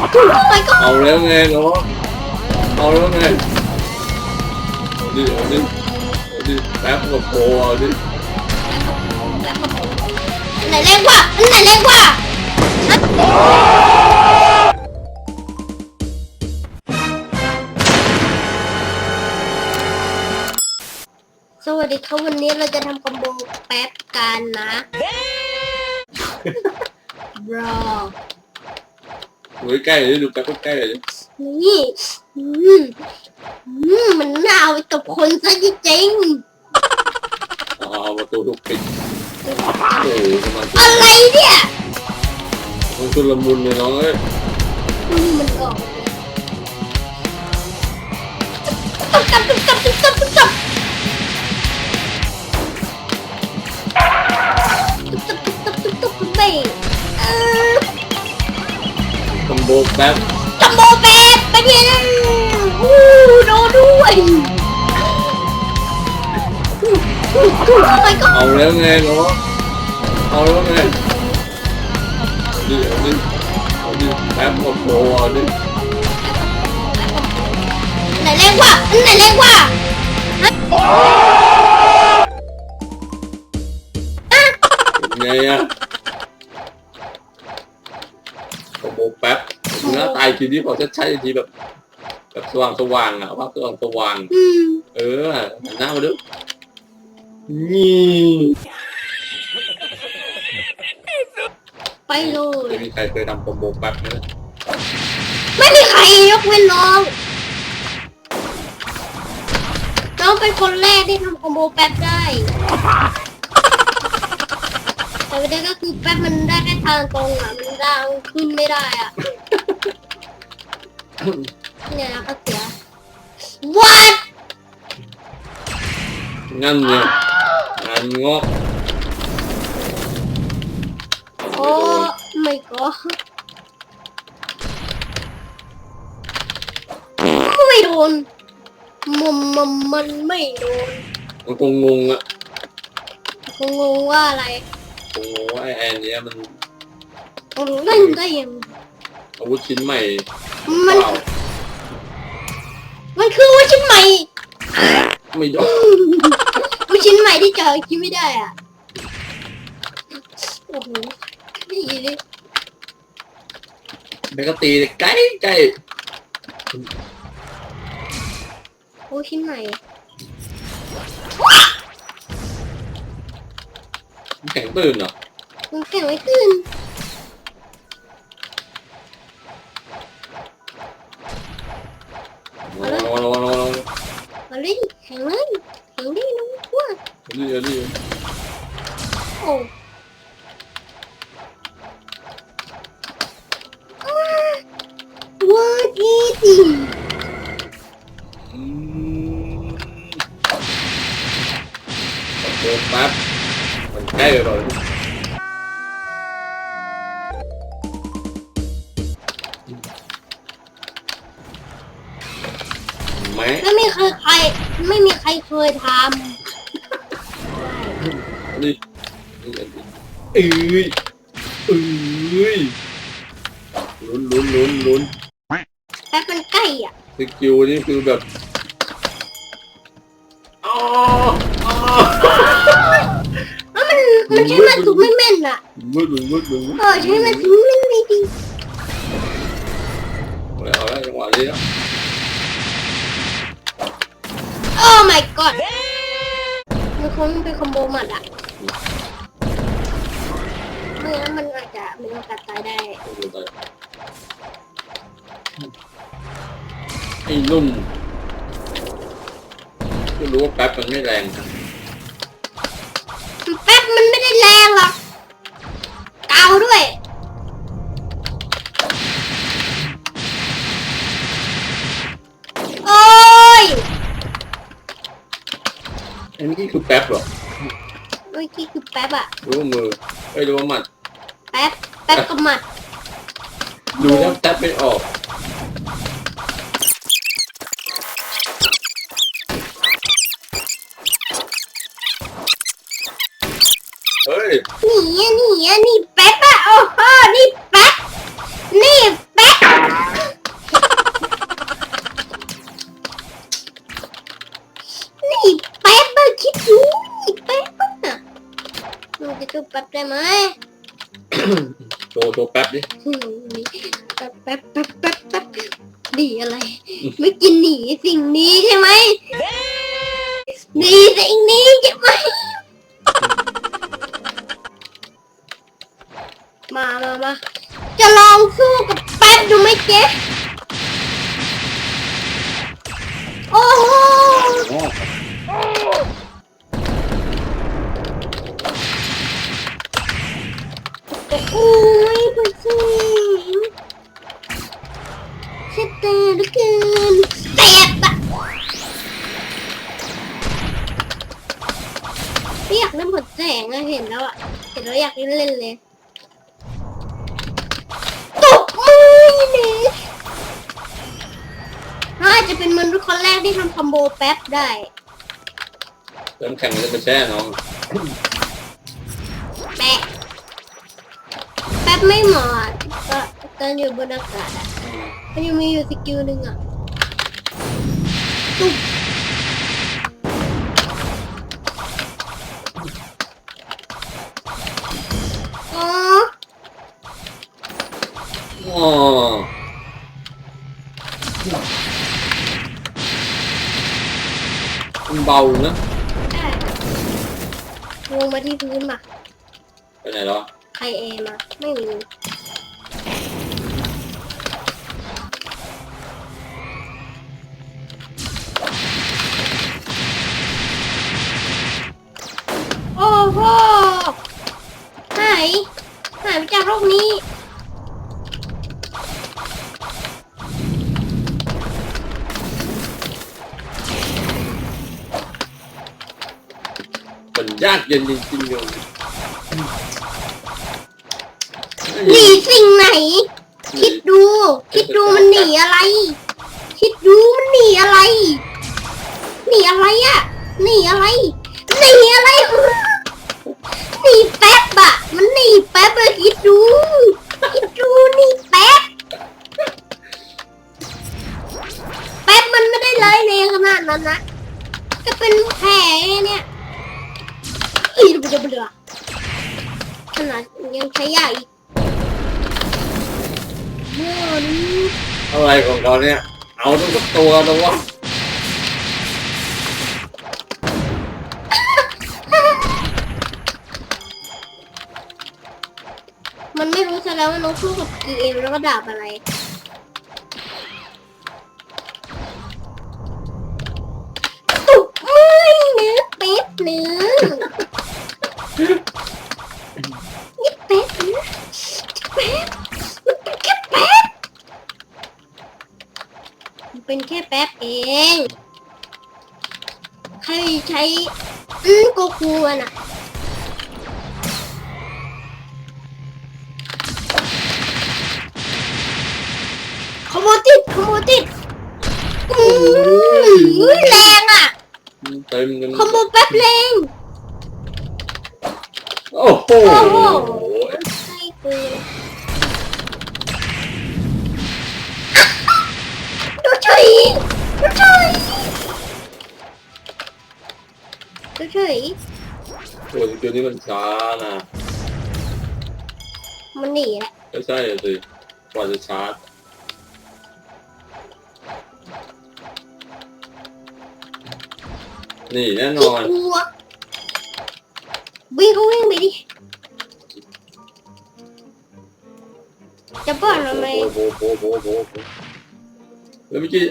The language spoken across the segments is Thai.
ไปก็เอาแล้วไงเนาะเอาแล้วไงเอาดิเอาดิเอาดิแป๊บกับโปเอาดิอันไหนเล็กว่าอันไหนเล็กกว่าสวัสดีครับวันนี้เราจะทำคอมโบแป๊บกันนะ บรอ ดูใกล้ๆเลยดูแป๊บใกล้ๆเลยนี่อืมอืมมันน่าเอาไปตบคนซะจริงอ๋อประตูถูกปิดๆโอ้โหกำลังอะไรเนี่ยมันชุลมุนเลยน้องเอ้ยอืมมันออกตุ๊บตับตุ๊บตับตุ๊บตับตุ๊บตับตุ๊บตับตุ๊บตับตุ๊บตับ บแป๊บจัมโบเป๊ะไปเนี่ยนะอู้โดนด้วยอู้อู้อู้ไปก็เอาแล้วไงเนาะเอาแล้วไงเอาดิเอาดิเอาดิแป๊บกับโปรเอาดิไหนเล็กกว่าอันไหนเล็กกว่าไงอะ ป๊บหน้าตายทีนี้พอจะใช้ทีแบบแบบสว่างสว่างๆอะภาพสว่างสว่างอืมๆเออหันหน้ามาดูนี่ไปเลยไม่มีใครเคยทำคอมโบแป๊บนะไม่มีใครยกเว้นน้องน้องเป็นคนแรกที่ทำคอมโบแป๊บได้ แต่ประเด็นก็คือแป๊บมันได้แค่ทางตรงอะ มันดางขึ้นไม่ได้อะ เนี่ยนะก็เสีย What งั้นเนี่ยงานงอกโอ้ไม่ก็ไม่โดนมันมันมันไม่โดนมันคงงงอะคงงงว่าอะไรคงงงว่าไอ้แอนเนี้ยมันเล่นได้ยังอาวุธชิ้นใหม่ มันเปล่ามันคือว่าชิ้นใหม่ไม่โดนว่าชิ้นใหม่ที่เจอคิดไม่ได้อะ โอ้โหนี่ดิ แล้วก็ตีใกล้ใกล้โอ้ชิ้นใหม่แข็งตื่นเหรอ มันแข็งไม่ขึ้น เลยแข็งเลยแข็งไดิน้องกลัวนี่นี่โอ้ว้าดีดีอืมโดนปั๊บมันใกล้ไปหน่อยไหมไม่มีใคร ไม่มีใครเคยทนี่เอ้ยเอ้ยลุ้นลุ้นลุ้นลุ้นำแป๊บมันใกล้อะสกิลนี่คือแบบอ๋ออ๋อแล้วมันมันใช้มันถูกไม่แม่นอะมืดมืดมืดมืดเออใช้มันถูกไม่ไม่ดี เอาแล้วเอาแล้วจังหวะนี้แล้ว my god มันคงเป็นคอมโบหมัดอะไม่งั้นมันอาจจะมีโอกาสตายได้ ไอ้นุ่มก็รู้ว่าแป๊บมันไม่แรงแป๊บมันไม่ได้แรงหรอกเกาด้วย อ้นี่คือแป๊บเหรอเมื่อกี้คือแป๊บอะรู้ว่ามือไอ้ยรู้ว่าหมัด แป๊บแป๊บกับหมัดดูแล้วแป๊บไม่ออก เฮ้ยนี่อะนี่อะนี่แป๊บอะโอ้โหนี่แป๊ ห เล่นเล่นเลยตกมือเนี่ยน่าจะเป็นมนุษย์คนแรกที่ทำคอมโบแป๊บได้ เริ่มแข่งมันจะไปแช่น้องแปะแป๊บไม่เหมาะก็ตอนอยู่บนอากาศอะมันยังมีอยู่สกิลหนึ่งอะตุ๊บ อ๋อมันเบานะได้ลงมาที่พื้นมาไปไหนแล้วใครเอมา ไม่มีโอ้โห หาย หายไปจากโลกนี้ ยากเย็นจริงๆเลยหนีสิ่งไหน คิดดู คิดดูมันหนีอะไร คิดดูมันหนีอะไร หนีอะไรอะหนีอะไร อีเบื่อเบื่อขนาดยังใช้ยาอีกเมื่อนี้อะไรของเขาเนี่ย เอาทุกตัวนะวะมันไม่รู้ซะแล้วว่าน้องสู้กับกีเอ็มแล้วก็ดาบอะไร มยติดขโมยติดอืมแรงอะเต็มกันขโมยแป๊บแรงโอ้โหโอ้โหใช่ปืนดูเฉยดูเฉยดูเฉยโอ้ยตัวนี้มันช้านะมันหนีแหละไม่ใช่สิกว่าจะชาร์จ นี่แน่นขี้อน กลัววิ่งก็วิ่งไปดิ จะเปิดทำไมโบโบโบโบโบแล้วเมื่อกี้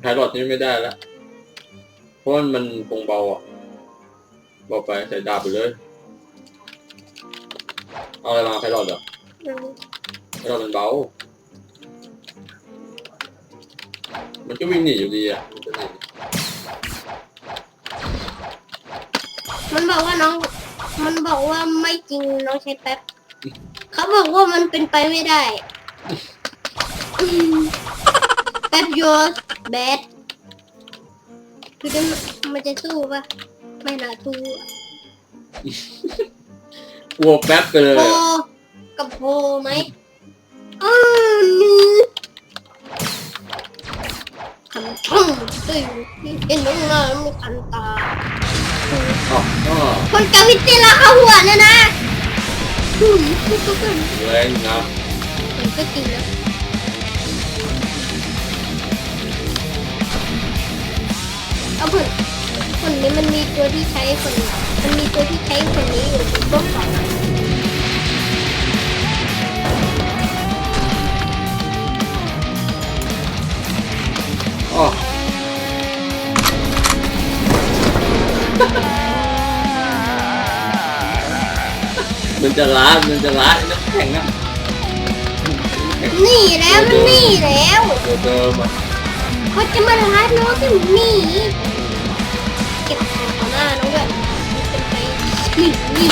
ไพลอตนี้ไม่ได้แล้วเพราะว่ามันคงเบาอะเบาไปใส่ดาบไปเลย เอาอะไรมาไพลอตอะไพลอตมันเบา มันก็วิ่งหนีอยู่ดีอะมันจะหนี มันบอกว่าน้อง มันบอกว่าไม่จริงน้องใช้แป๊บเขาบอกว่ามันเป็นไปไม่ได้อืมแป๊บ your bad คือจะมันจะสู้ปะไม่น่าสู้อะกลัวแป๊บไปเลยโพอะกับโพไหมอ้าวนี่คันช่องตึงเห็นน้องงามมีคันตา อ๋ออ๋อคนกาวิเตล่าเข้าหัวเนี่ยนะหืมพูดก็เกินแรงนะมันก็จริงนะเอาผลผลนี้มันมีตัวที่ใช้ผลมันมีตัวที่ใช้ผลนี้อยู่ก็ฝังอ๋อ มันจะล้ามันจะล้าไอ้น้ำแข็งอะหนีแล้วมันหนีแล้วตัวเดิมอะเขาจะมาล้าน้องที่หนีเก็บของหน้าน้องแบบมันเป็นไปหนีหนี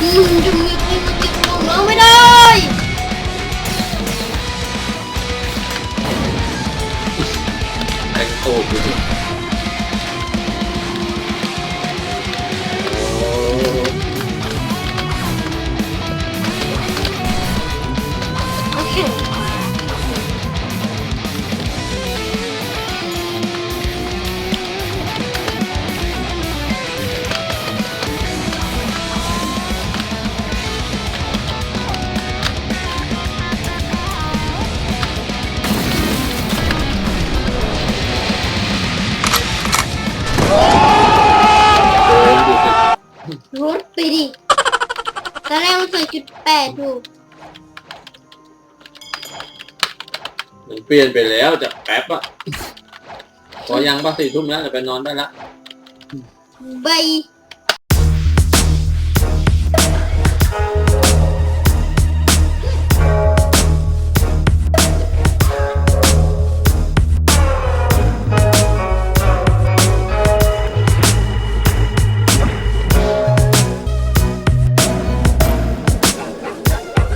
อืมจะมีใครมาเก็บของน้องไม่ได้แข็งโตดู ดิ ตอนแรกมันใส่จุดแปดอยู่มันเปลี่ยนไปแล้วจากแป๊บอะพอยังป่ะสี่ทุ่มแล้วจะไปนอนได้ละ ใบ